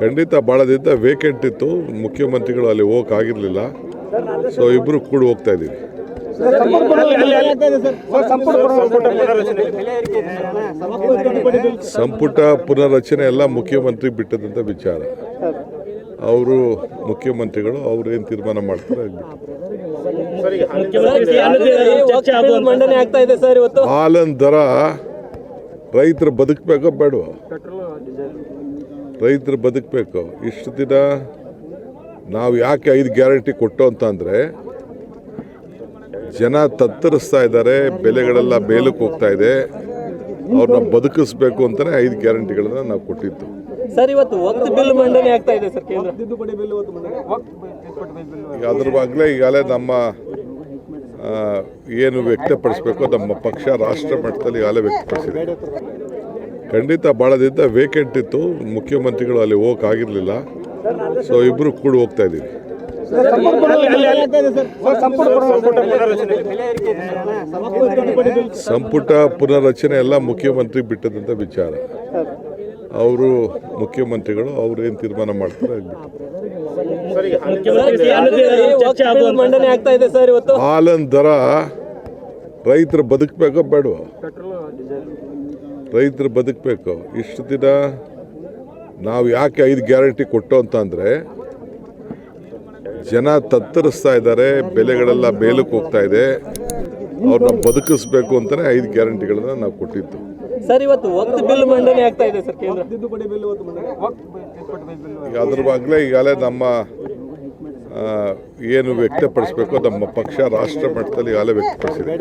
ಖಂಡಿತ ಭಾಳ ದಿನ ವೇಕೆಂಟ್ ಇತ್ತು. ಮುಖ್ಯಮಂತ್ರಿಗಳು ಅಲ್ಲಿ ಹೋಗಕ್ಕಾಗಿರಲಿಲ್ಲ ಸೊ ಇಬ್ಬರು ಕೂಡ ಹೋಗ್ತಾ ಇದ್ದೀವಿ. ಸಂಪುಟ ಪುನರ್ರಚನೆ ಎಲ್ಲ ಮುಖ್ಯಮಂತ್ರಿ ಬಿಟ್ಟದಂತ ವಿಚಾರ. ಅವರು ಮುಖ್ಯಮಂತ್ರಿಗಳು, ಅವ್ರು ಏನು ತೀರ್ಮಾನ ಮಾಡ್ತಾರೆ ಹಾಲನ್ ದರ ರೈತರು ಬದುಕಬೇಕೋ ಬೇಡವ? ರೈತರು ಬದುಕಬೇಕು. ಇಷ್ಟು ದಿನ ನಾವು ಯಾಕೆ ಐದು ಗ್ಯಾರಂಟಿ ಕೊಟ್ಟು ಅಂತಂದರೆ ಜನ ತತ್ತರಿಸ್ತಾ ಇದ್ದಾರೆ ಬೆಲೆಗಳೆಲ್ಲ ಮೇಲಕ್ಕೆ ಹೋಗ್ತಾ ಇದೆ. ಅವ್ರನ್ನ ಬದುಕಿಸ್ಬೇಕು ಅಂತಲೇ ಐದು ಗ್ಯಾರಂಟಿಗಳನ್ನ ನಾವು ಕೊಟ್ಟಿದ್ದು. ಸರ್ ಇವತ್ತು ಒತ್ತು ಬಿಲ್ ಮಂಡನೆ ಆಗ್ತಾ ಇದೆ ಸರ್ ಕೇಂದ್ರ. ಅದ್ರ ಬಾಗ್ಲೇ ಈಗಾಗಲೇ ನಮ್ಮ ಏನು ವ್ಯಕ್ತಪಡಿಸ್ಬೇಕು ನಮ್ಮ ಪಕ್ಷ ರಾಷ್ಟ್ರ ಮಟ್ಟದಲ್ಲಿ ಈಗಾಗಲೇ ವ್ಯಕ್ತಪಡಿಸಿದೆ. ಖಂಡಿತ ಭಾಳ ದಿನ ವೇಕೆಂಟ್ ಇತ್ತು. ಮುಖ್ಯಮಂತ್ರಿಗಳು ಅಲ್ಲಿ ಹೋಗಕ್ಕಾಗಿರಲಿಲ್ಲ ಸೊ ಇಬ್ಬರು ಕೂಡ ಹೋಗ್ತಾ ಇದ್ದೀವಿ. ಸಂಪುಟ ಪುನರ್ರಚನೆ ಎಲ್ಲ ಮುಖ್ಯಮಂತ್ರಿ ಬಿಟ್ಟದಂತ ವಿಚಾರ. ಅವರು ಮುಖ್ಯಮಂತ್ರಿಗಳು, ಅವ್ರು ಏನು ತೀರ್ಮಾನ ಮಾಡ್ತಾರೆ ಹಾಲನ್ ದರ ರೈತರು ಬದುಕಬೇಕೋ ಬೇಡವ? ರೈತರು ಬದುಕಬೇಕು. ಇಷ್ಟು ದಿನ ನಾವು ಯಾಕೆ ಐದು ಗ್ಯಾರಂಟಿ ಕೊಟ್ಟು ಅಂತಂದರೆ ಜನ ತತ್ತರಿಸ್ತಾ ಇದ್ದಾರೆ ಬೆಲೆಗಳೆಲ್ಲ ಮೇಲಕ್ಕೆ ಹೋಗ್ತಾ ಇದೆ. ಅವ್ರನ್ನ ಬದುಕಿಸ್ಬೇಕು ಅಂತಲೇ ಐದು ಗ್ಯಾರಂಟಿಗಳನ್ನ ನಾವು ಕೊಟ್ಟಿದ್ದು. ಸರ್ ಇವತ್ತು ಒತ್ತು ಬಿಲ್ ಮಂಡನೆ ಆಗ್ತಾ ಇದೆ ಸರ್ ಕೇಂದ್ರ. ಈಗ ಅದ್ರ ಬಾಗ್ಲೇ ಈಗಾಗಲೇ ನಮ್ಮ ಏನು ವ್ಯಕ್ತಪಡಿಸ್ಬೇಕು ನಮ್ಮ ಪಕ್ಷ ರಾಷ್ಟ್ರ ಮಟ್ಟದಲ್ಲಿ ಈಗಾಗಲೇ ವ್ಯಕ್ತಪಡಿಸಿದೆ.